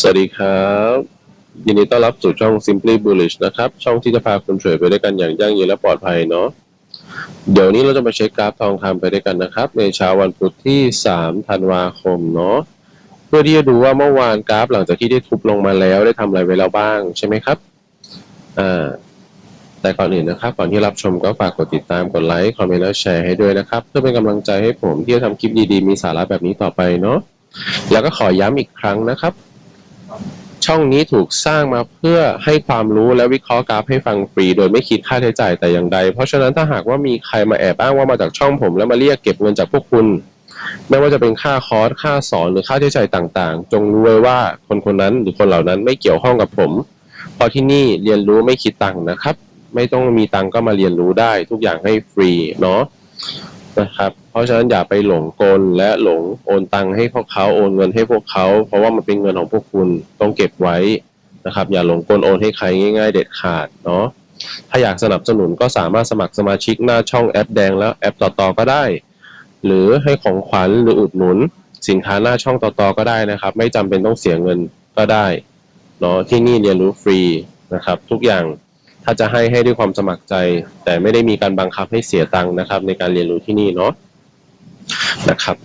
สวัสดีครับ ยินดีต้อนรับสู่ช่อง Simply Bullish นะครับ ช่องที่จะพาคุณเทรดไปด้วยกันอย่างยั่งยืนและปลอดภัยเนาะเดี๋ยวนี้เราจะมาเช็คกราฟทองคำไปด้วยกันนะครับ ในเช้าวันพุธที่ 3 ธันวาคมเนาะเพื่อที่จะดูว่าเมื่อวานกราฟหลังจากที่ได้ทุบลงมาแล้วได้ทำอะไรไว้แล้วบ้างใช่ไหมครับอ่าแต่ก่อนอื่นนะครับก่อนที่รับชมก็ฝากกดติดตามกดไลค์คอมเมนต์และแชร์ให้ด้วยนะครับ เพื่อเป็นกำลังใจให้ผมที่จะทำคลิปดีๆ มีสาระแบบนี้ต่อไปเนาะแล้วก็ขอย้ำอีกครั้งนะครับ ช่องนี้ถูกสร้างมาเพื่อให้ความรู้และวิเคราะห์กราฟให้ฟังฟรี โดยไม่คิดค่าใช้จ่ายแต่อย่างใด เพราะฉะนั้นถ้าหากว่ามีใครมาแอบอ้างว่ามาจากช่องผม แล้วมาเรียกเก็บเงินจากพวกคุณ ไม่ว่าจะเป็นค่าคอร์สค่าสอนหรือค่าใช้จ่ายต่างๆ จงรู้ไว้ว่าคนคนนั้นหรือคนเหล่านั้นไม่เกี่ยวข้องกับผม เพราะที่นี่เรียนรู้ไม่คิดตังค์นะครับ ไม่ต้องมีตังค์ก็มาเรียนรู้ได้ทุกอย่างให้ฟรีเนาะ นะครับ เพราะฉะนั้นอย่าไปหลงกลและหลงโอนตังให้พวกเขาโอนเงินให้พวกเขา เพราะว่ามันเป็นเงินของพวกคุณต้องเก็บไว้นะครับ อย่าหลงกลโอนให้ใครง่าย ๆ เด็ดขาดเนาะถ้าอยากสนับสนุนก็สามารถสมัครสมาชิกหน้าช่องแอปแดงแล้วแอปต่อๆก็ได้ หรือให้ของขวัญหรืออุดหนุน สินค้าหน้าช่องต่อๆก็ได้นะครับ ไม่จำเป็นต้องเสียเงินก็ได้เนาะที่นี่เรียนรู้ฟรีนะครับ ทุกอย่าง ถ้าจะให้ให้ด้วยความสมัครใจ แต่ไม่ได้มีการบังคับให้เสียตังค์นะครับ ในการเรียนรู้ที่นี่เนาะนะครับ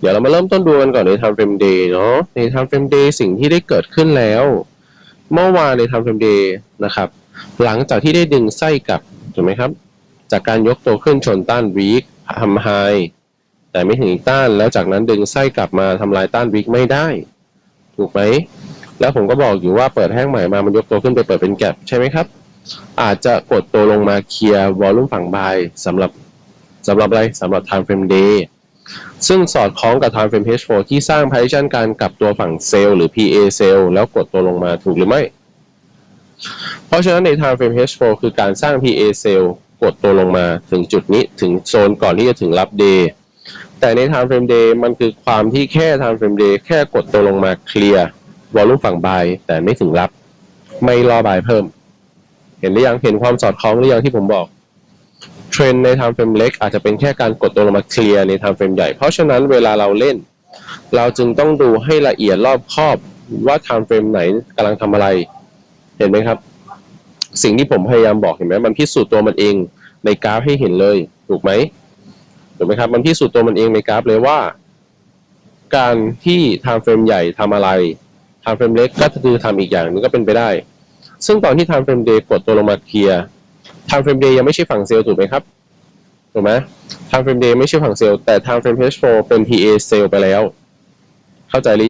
เดี๋ยวเรามาเริ่มต้นดูกันก่อนใน time frame day เนาะใน time frame day สิ่งที่ได้เกิดขึ้นแล้ว เมื่อวานใน time frame day นะครับ หลังจากที่ได้ดึงไส้กลับถูกไหมครับ จากการยกตัวขึ้นชนต้าน weak ทำ high แต่ไม่ถึงอีกต้านแล้วจากนั้นดึงไส้กลับมาทำลายต้าน weak ไม่ได้ ถูกไหม แล้วผมก็บอกอยู่ว่าเปิดแห้งใหม่มามันยกตัวขึ้นไปเปิดเป็นแก็บใช่ไหมครับ อาจจะกดตัวลงมาเคลียร์วอลลุ่มฝั่งบายสำหรับสำหรับอะไรสำหรับ time frame day ซึ่งสอดคล้องกับ time frame H4 ที่สร้าง position การกลับตัวฝั่งเซลล์หรือ PA เซลล์แล้วกดตัวลงมาถูกหรือไม่ เพราะฉะนั้นใน time frame H4 คือการสร้าง PA เซลล์กดตัวลงมาถึงจุดนี้ถึงโซนก่อนที่จะถึงรับ day แต่ใน time frame day มันคือความที่แค่ time frame day แค่กดตัวลงมาเคลียร์วอลลุ่มฝั่งบายแต่ไม่ถึงรับ ไม่รอบายเพิ่ม เห็นหรือยังเห็นความสอดคล้องหรือยังที่ผมบอกเทรนใน time frame เล็กอาจจะเป็นแค่การกดตัวลงมาเคลียร์ใน time frame ใหญ่ เพราะฉะนั้นเวลาเราเล่น เราจึงต้องดูให้ละเอียดรอบคอบว่า time frame ไหนกำลังทำอะไร เห็นไหมครับ สิ่งที่ผมพยายามบอกเห็นไหมมันพิสูจน์ตัวมันเองในกราฟให้เห็นเลย ถูกไหมถูกไหมครับ มันพิสูจน์ตัวมันเองในกราฟเลยว่า การที่ time frame ใหญ่ทำอะไร time frame เล็กก็คือทำอีกอย่างนึงก็เป็นไปได้ ซึ่งตอนที่ time frame day กดตัวลงมาเคลียร์ time frame day ยังไม่ใช่ฝั่งเซลล์ถูกไหมครับ ถูกไหม time frame day ไม่ใช่ฝั่งเซลล์แต่ time frame H4 เป็น PA เซลล์ไปแล้ว เข้าใจหรือ